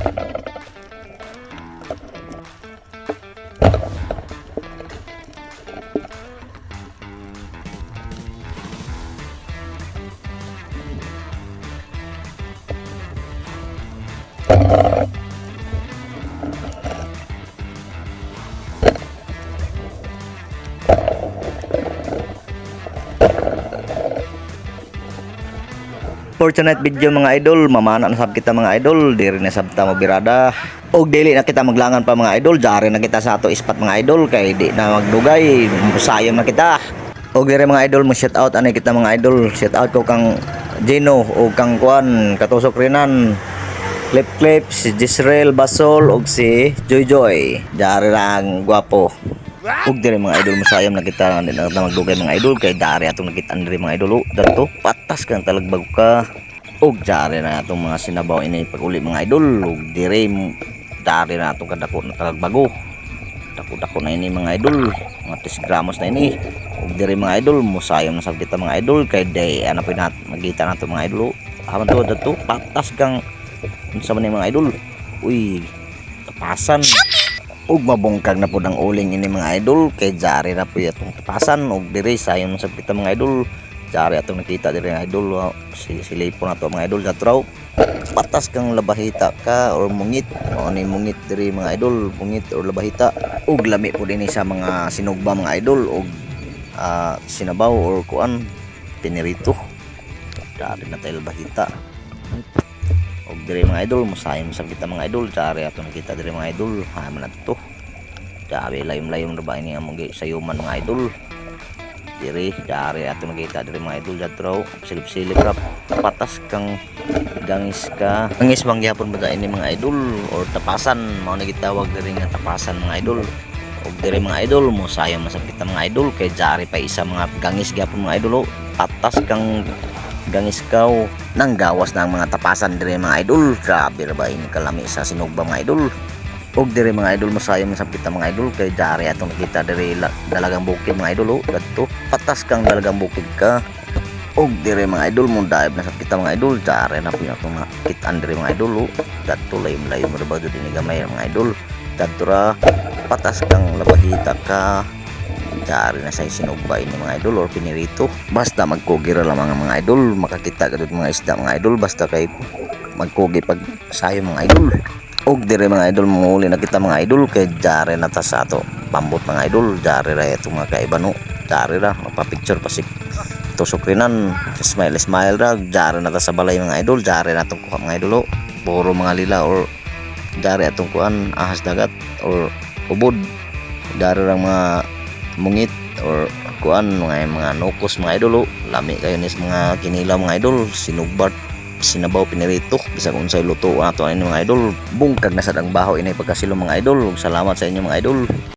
Thank uh you. -huh. For video mga idol, mamana na sab kita mga idol, diri na sab ta mabirada. Og dili na kita maglangan pa mga idol, jari na kita sa ato ispat mga idol kay di na magdugay, sayang na kita. Og diri mga idol mo shout out ani kita mga idol, shout out ko kang Gino o kang Kwan, katusok rinan. Clip Clip, si Jisrael Basol og si Joy Joy. Jari lang gwapo. Ug diri mga idol masayam na kita na, magdugay mga idol kay dari atong nakita diri mga idol. Dato patas kang talagbag ka. Ug dari na atong mga sinabaw ini pag uli mga idol. Ug diri m- dari na atong kadako na talagbago. Dako-dako na ini mga idol. Mga 10 gramos na ini. Ug diri mga idol musayam na sab kita mga idol kay day ano pinat magita nato mga idol. Haman to dato patas kang unsa man mga idol. Uy, tapasan ug mabungkag na po ang uling ini mga idol kay jari na po itong tapasan. Ug diri sayon sa kita mga idol. Jari atong nakita diri mga idol. Wow, si silipo na to mga idol jatraw patas kang labahita ka or mungit. Mao ni mungit diri mga idol mungit or labahita. Ug lami po dinhi sa mga sinugba mga idol. Ug ah, sinabaw or kuan pinirito. Dari na tayo labahita og diri mga idol musayang sa kita mga idol. Jari ato nakita diri mga idol. Ha man to. Jari layom-layom ra ba ini among gi- sayuman mga idol? Diri jari ato nakita diri mga idol. Jadro silip-silip ra patas kang gangis ka. Gangis man gyapon ba ini mga idol? Or tapasan? Mao na gitawag diri nga tapasan mga idol. Og diri mga idol mo sayang masab kita mga idol. Kay jari pa isa mga gangis gyapon mga idol oh. patas kang gangis kaw nang gawas ng mga tapasan dire mga idol. Grabe ra ba ini kalami sa sinugba mga idol? Og dire mga idol masayang sa kita mga idol. Kay jari atong nakita dire la- dalagang bukid mga idol oh. Dadto patas kang dalagang bukid ka. Og dire mga idol mo dive na sa mga idol. Jari na po yung atong kitaan dire mga idol oh. Dadto layom layom ba do dinhi gamay mga idol? Dadto ra patas kang labahita ka Dari na sa sinugba ini mga idol or pinirito. Basta magkugira lang mga mga idol, makakita ka dito mga isda mga idol basta kay magkugi pag sayo mga idol. Og dire mga idol muli na kita mga idol kay jare na ta sa ato. Pambot mga idol, jare ra ito mga kaiba no. Jare ra magpa-picture pa si tusok rinan. Smile smile ra, jare na ta sa balay mga idol, jare na tong kuha mga idol. oh. Puro mga lila or jare atong kuan ahas dagat or ubod. Jare ra mga mungit or kuan mga mga nukos mga idol oh. lami kayo nis mga kinilaw mga idol. Sinugbat sinabaw pinirito. Bisag unsay luto ato ani mga idol. Bungkag na sa dang baho ini pagkasilo mga idol. Salamat sa inyo mga idol